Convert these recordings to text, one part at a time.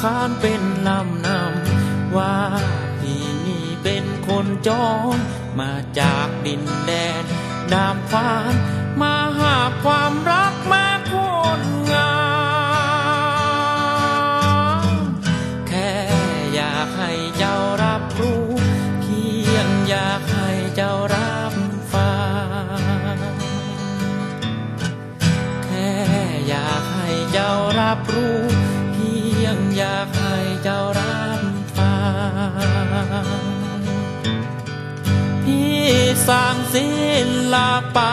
ขานเป็นลำนำว่าพี่นี่เป็นคนจองมาจากดินแดนดามฟ้านมาหาความรัก สร้างศิลปะ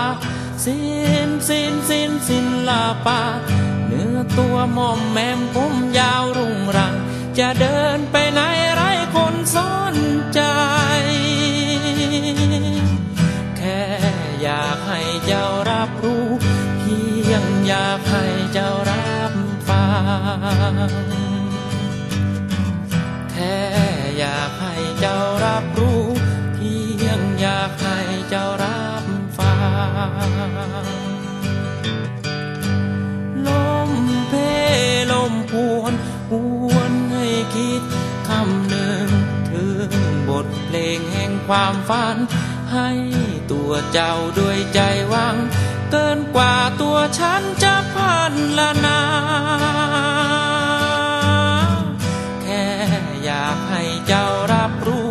ศิลศิลศิลศิลปะเนื้อตัวมอมแมมผมยาวรุ่งรัง จะเดินไปไหนไรคนสนใจ แค่อยากให้เจ้ารับรู้เพียงอยากให้เจ้ารับฟัง ทเพลงแห่งความฝัน ให้ตัวเจ้าด้วยใจหวัง เกินกว่าตัวฉันจะพันละนา แค่อยากให้เจ้ารับรู้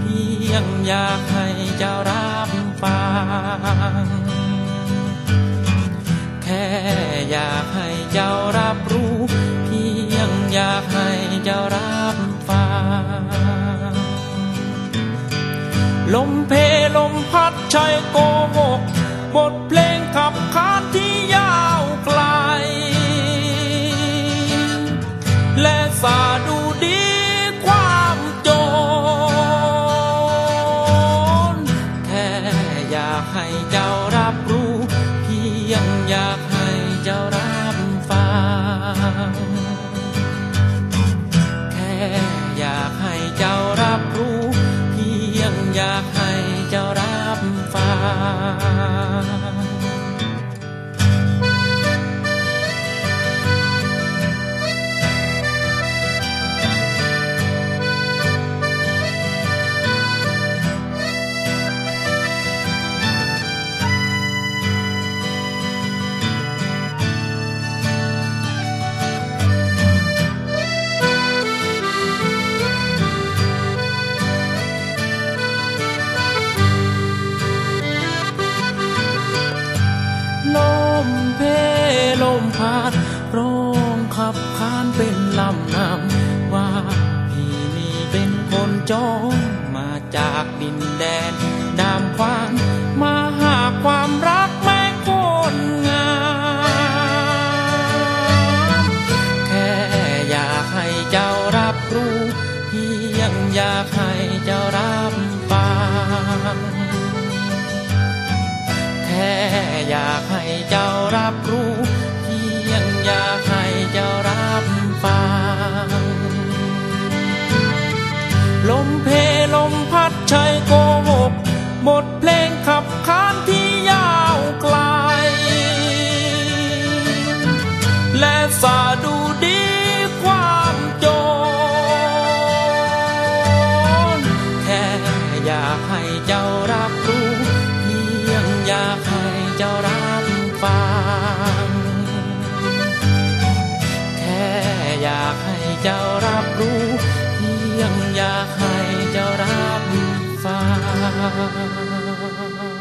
เพียงอยากให้เจ้ารับฟัง แค่อยากให้เจ้ารับรู้ เพียงอยากให้เจ้า มเพลมพัดชัยโกหกบทเพลงขับขานที่ยาวไกล และสาดูดีความจรแค่อยากให้เจ้ารับรู้ เพียงอยากให้เจ้ารับฟัง แค่อยากให้เจ้ารับรู้ เพียงอยาก เพลมพัดร้องขับขานเป็นลำนำว่าพี่นี่เป็นคนจรมาจากดินแดนดามควางมาหาความรักแม่คนงามแค่อยากให้เจ้ารับรู้เพียงอยากให้เจ้ารับฟังแค่อยากให้เจ้า รับรู้เพียงอยากให้เจ้ารับฟัง ลมเพลมพัดชัยโกหกบทเพล เจ้ารับรู้เพียงอยากให้เจ้ารับฟัง